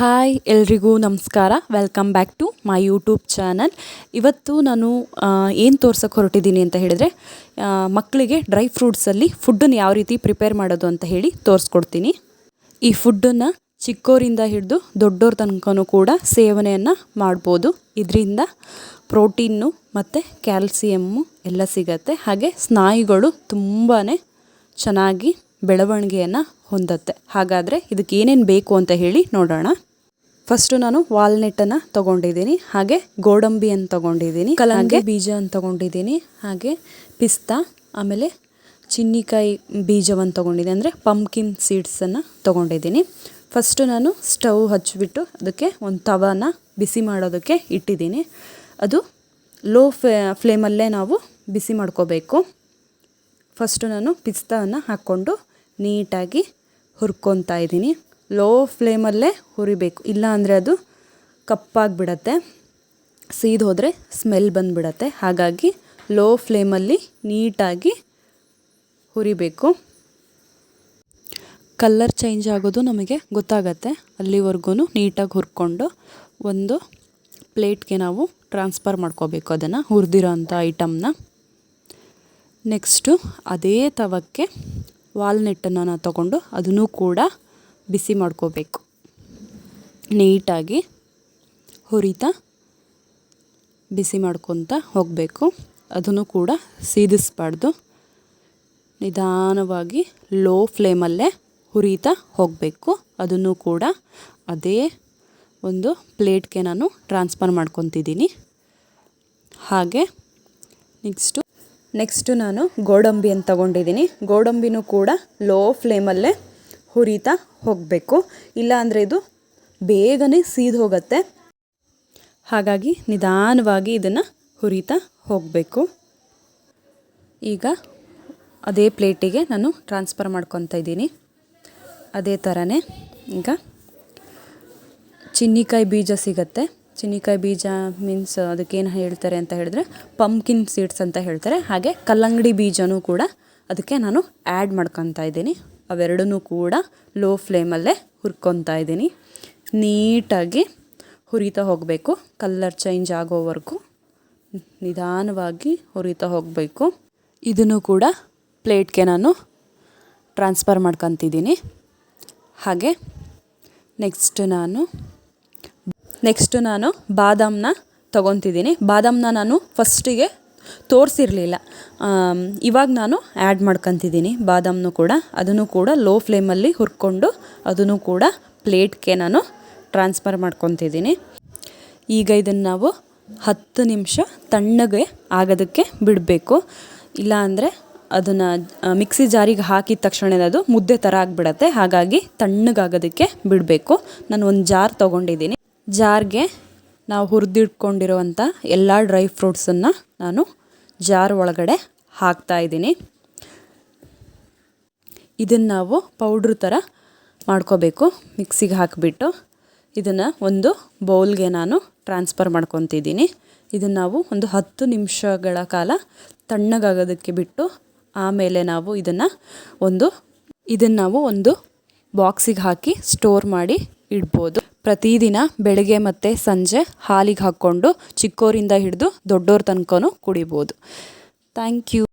Hi ಎಲ್ರಿಗೂ ನಮಸ್ಕಾರ. Welcome back to my YouTube channel ಇವತ್ತು ನಾನು ಏನು ತೋರ್ಸೋಕ್ಕೆ ಹೊರಟಿದ್ದೀನಿ ಅಂತ ಹೇಳಿದರೆ ಮಕ್ಕಳಿಗೆ ಡ್ರೈ ಫ್ರೂಟ್ಸಲ್ಲಿ ಫುಡ್ಡನ್ನು ಯಾವ ರೀತಿ ಪ್ರಿಪೇರ್ ಮಾಡೋದು ಅಂತ ಹೇಳಿ ತೋರಿಸ್ಕೊಡ್ತೀನಿ. ಈ ಫುಡ್ಡನ್ನು ಚಿಕ್ಕೋರಿಂದ ಹಿಡಿದು ದೊಡ್ಡೋರ ತನಕನೂ ಕೂಡ ಸೇವನೆಯನ್ನು ಮಾಡ್ಬೋದು. ಇದರಿಂದ ಪ್ರೋಟೀನು ಮತ್ತು ಕ್ಯಾಲ್ಸಿಯಮ್ಮು ಎಲ್ಲ ಸಿಗತ್ತೆ. ಹಾಗೆ ಸ್ನಾಯುಗಳು ತುಂಬಾ ಚೆನ್ನಾಗಿ ಬೆಳವಣಿಗೆಯನ್ನು ಹೊಂದತ್ತೆ. ಹಾಗಾದರೆ ಇದಕ್ಕೆ ಏನೇನು ಬೇಕು ಅಂತ ಹೇಳಿ ನೋಡೋಣ. ಫಸ್ಟು ನಾನು ವಾಲ್ನೆಟ್ಟನ್ನು ತಗೊಂಡಿದ್ದೀನಿ ಹಾಗೆ ಗೋಡಂಬಿಯನ್ನು ತಗೊಂಡಿದ್ದೀನಿ ಕಲಂಗೆ ಬೀಜವನ್ನು ತಗೊಂಡಿದ್ದೀನಿ ಹಾಗೆ ಪಿಸ್ತಾ ಆಮೇಲೆ ಚಿನ್ನಿಕಾಯಿ ಬೀಜವನ್ನು ತೊಗೊಂಡಿದ್ದೀನಿ ಅಂದರೆ ಪಂಪ್ಕಿನ್ ಸೀಡ್ಸನ್ನು ತಗೊಂಡಿದ್ದೀನಿ. ಫಸ್ಟು ನಾನು ಸ್ಟವ್ ಹಚ್ಚಿಬಿಟ್ಟು ಅದಕ್ಕೆ ಒಂದು ತವಾನ ಬಿಸಿ ಮಾಡೋದಕ್ಕೆ ಇಟ್ಟಿದ್ದೀನಿ. ಅದು ಲೋ ಫ್ಲೇ ಫ್ಲೇಮಲ್ಲೇ ನಾವು ಬಿಸಿ ಮಾಡ್ಕೋಬೇಕು. ಫಸ್ಟು ನಾನು ಪಿಸ್ತಾವನ್ನು ಹಾಕ್ಕೊಂಡು ನೀಟಾಗಿ ಹುರ್ಕೊತಾ ಇದ್ದೀನಿ. ಲೋ ಫ್ಲೇಮಲ್ಲೇ ಹುರಿಬೇಕು. ಇಲ್ಲ ಅಂದರೆ ಅದು ಕಪ್ಪಾಗಿಬಿಡತ್ತೆ. ಸೀದ್ ಹೋದರೆ ಸ್ಮೆಲ್ ಬಂದುಬಿಡತ್ತೆ. ಹಾಗಾಗಿ ಲೋ ಫ್ಲೇಮಲ್ಲಿ ನೀಟಾಗಿ ಹುರಿಬೇಕು. ಕಲ್ಲರ್ ಚೇಂಜ್ ಆಗೋದು ನಮಗೆ ಗೊತ್ತಾಗತ್ತೆ. ಅಲ್ಲಿವರೆಗೂ ನೀಟಾಗಿ ಹುರ್ಕೊಂಡು ಒಂದು ಪ್ಲೇಟ್ಗೆ ನಾವು ಟ್ರಾನ್ಸ್ಫರ್ ಮಾಡ್ಕೋಬೇಕು ಅದನ್ನು ಹುರಿದಿರೋ ಅಂಥ ಐಟಮ್ನ ನೆಕ್ಸ್ಟು ಅದೇ ತವಕ್ಕೆ ವಾಲ್ನೆಟ್ಟನ್ನು ನಾವು ತಗೊಂಡು ಅದನ್ನು ಕೂಡ ಬಿಸಿ ಮಾಡ್ಕೋಬೇಕು. ನೀಟಾಗಿ ಹುರಿತಾ ಬಿಸಿ ಮಾಡ್ಕೊತ ಹೋಗಬೇಕು. ಅದನ್ನು ಕೂಡ ಸೀದಿಸ್ಬಾರ್ದು. ನಿಧಾನವಾಗಿ ಲೋ ಫ್ಲೇಮಲ್ಲೇ ಹುರಿತಾ ಹೋಗಬೇಕು. ಅದನ್ನು ಕೂಡ ಅದೇ ಒಂದು ಪ್ಲೇಟ್ಗೆ ನಾನು ಟ್ರಾನ್ಸ್ಫರ್ ಮಾಡ್ಕೊತಿದ್ದೀನಿ. ಹಾಗೆ ನೆಕ್ಸ್ಟು ನೆಕ್ಸ್ಟು ನಾನು ಗೋಡಂಬಿಯನ್ನು ತಗೊಂಡಿದ್ದೀನಿ. ಗೋಡಂಬಿನೂ ಕೂಡ ಲೋ ಫ್ಲೇಮಲ್ಲೇ ಹುರಿತಾ ಹೋಗಬೇಕು. ಇಲ್ಲ ಅಂದರೆ ಇದು ಬೇಗನೆ ಸೀದ್ ಹೋಗುತ್ತೆ. ಹಾಗಾಗಿ ನಿಧಾನವಾಗಿ ಇದನ್ನು ಹುರಿತಾ ಹೋಗಬೇಕು. ಈಗ ಅದೇ ಪ್ಲೇಟಿಗೆ ನಾನು ಟ್ರಾನ್ಸ್ಫರ್ ಮಾಡ್ಕೊತಾ ಇದ್ದೀನಿ. ಅದೇ ಥರನೇ ಈಗ ಚಿನ್ನಿಕಾಯಿ ಬೀಜ ಸಿಗತ್ತೆ. ಚಿನ್ನಿಕಾಯಿ ಬೀಜ ಮೀನ್ಸ್ ಅದಕ್ಕೇನು ಹೇಳ್ತಾರೆ ಅಂತ ಹೇಳಿದ್ರೆ ಪಂಪ್ಕಿನ್ ಸೀಡ್ಸ್ ಅಂತ ಹೇಳ್ತಾರೆ. ಹಾಗೆ ಕಲ್ಲಂಗಡಿ ಬೀಜನೂ ಕೂಡ ಅದಕ್ಕೆ ನಾನು ಆ್ಯಡ್ ಮಾಡ್ಕೊತಾ ಇದ್ದೀನಿ. ಅವೆರಡನ್ನೂ ಕೂಡ ಲೋ ಫ್ಲೇಮಲ್ಲೇ ಹುರ್ಕೊತಾ ಇದ್ದೀನಿ. ನೀಟಾಗಿ ಹುರಿತಾ ಹೋಗಬೇಕು. ಕಲ್ಲರ್ ಚೇಂಜ್ ಆಗೋವರೆಗೂ ನಿಧಾನವಾಗಿ ಹುರಿತಾ ಹೋಗಬೇಕು. ಇದನ್ನು ಕೂಡ ಪ್ಲೇಟ್ಗೆ ನಾನು ಟ್ರಾನ್ಸ್ಫರ್ ಮಾಡ್ಕೊತಿದ್ದೀನಿ. ಹಾಗೆ ನೆಕ್ಸ್ಟ್ ನಾನು ನೆಕ್ಸ್ಟ್ ನಾನು ಬಾದಾಮನ್ನ ತೊಗೊತಿದ್ದೀನಿ. ಬಾದಾಮನ್ನ ನಾನು ಫಸ್ಟಿಗೆ ತೋರಿಸಿರಲಿಲ್ಲ. ಇವಾಗ ನಾನು ಆ್ಯಡ್ ಮಾಡ್ಕೊತಿದ್ದೀನಿ ಬಾದಾಮನ್ನು ಕೂಡ, ಅದನ್ನು ಕೂಡ ಲೋ ಫ್ಲೇಮಲ್ಲಿ ಹುರ್ಕೊಂಡು ಅದನ್ನು ಕೂಡ ಪ್ಲೇಟ್ಗೆ ನಾನು ಟ್ರಾನ್ಸ್ಫರ್ ಮಾಡ್ಕೊತಿದ್ದೀನಿ. ಈಗ ಇದನ್ನು ನಾವು ಹತ್ತು ನಿಮಿಷ ತಣ್ಣಗೆ ಆಗೋದಕ್ಕೆ ಬಿಡಬೇಕು. ಇಲ್ಲ ಅಂದರೆ ಅದನ್ನು ಮಿಕ್ಸಿ ಜಾರಿಗೆ ಹಾಕಿದ ತಕ್ಷಣ ಅದು ಮುದ್ದೆ ಥರ ಆಗಿಬಿಡತ್ತೆ. ಹಾಗಾಗಿ ತಣ್ಣಗಾಗೋದಕ್ಕೆ ಬಿಡಬೇಕು. ನಾನು ಒಂದು ಜಾರ್ ತೊಗೊಂಡಿದ್ದೀನಿ. ಜಾರ್ಗೆ ನಾವು ಹುರಿದಿಟ್ಕೊಂಡಿರುವಂಥ ಎಲ್ಲ ಡ್ರೈ ಫ್ರೂಟ್ಸನ್ನು ನಾನು ಜಾರ್ ಒಳಗಡೆ ಹಾಕ್ತಾ ಇದ್ದೀನಿ. ಇದನ್ನು ನಾವು ಪೌಡ್ರ್ ಥರ ಮಾಡ್ಕೋಬೇಕು, ಮಿಕ್ಸಿಗೆ ಹಾಕಿಬಿಟ್ಟು. ಇದನ್ನು ಒಂದು ಬೌಲ್ಗೆ ನಾನು ಟ್ರಾನ್ಸ್ಫರ್ ಮಾಡ್ಕೊತಿದ್ದೀನಿ. ಇದನ್ನು ನಾವು ಒಂದು ಹತ್ತು ನಿಮಿಷಗಳ ಕಾಲ ತಣ್ಣಗಾಗೋದಕ್ಕೆ ಬಿಟ್ಟು ಆಮೇಲೆ ನಾವು ಇದನ್ನು ಒಂದು, ಇದನ್ನು ನಾವು ಒಂದು ಬಾಕ್ಸಿಗೆ ಹಾಕಿ ಸ್ಟೋರ್ ಮಾಡಿ ಇಡ್ಬೋದು. ಪ್ರತಿದಿನ ಬೆಳಗ್ಗೆ ಮತ್ತು ಸಂಜೆ ಹಾಲಿಗೆ ಹಾಕ್ಕೊಂಡು ಚಿಕ್ಕೋರಿಂದ ಹಿಡಿದು ದೊಡ್ಡೋರ ತನಕನೂ ಕುಡಿಬೋದು. Thank you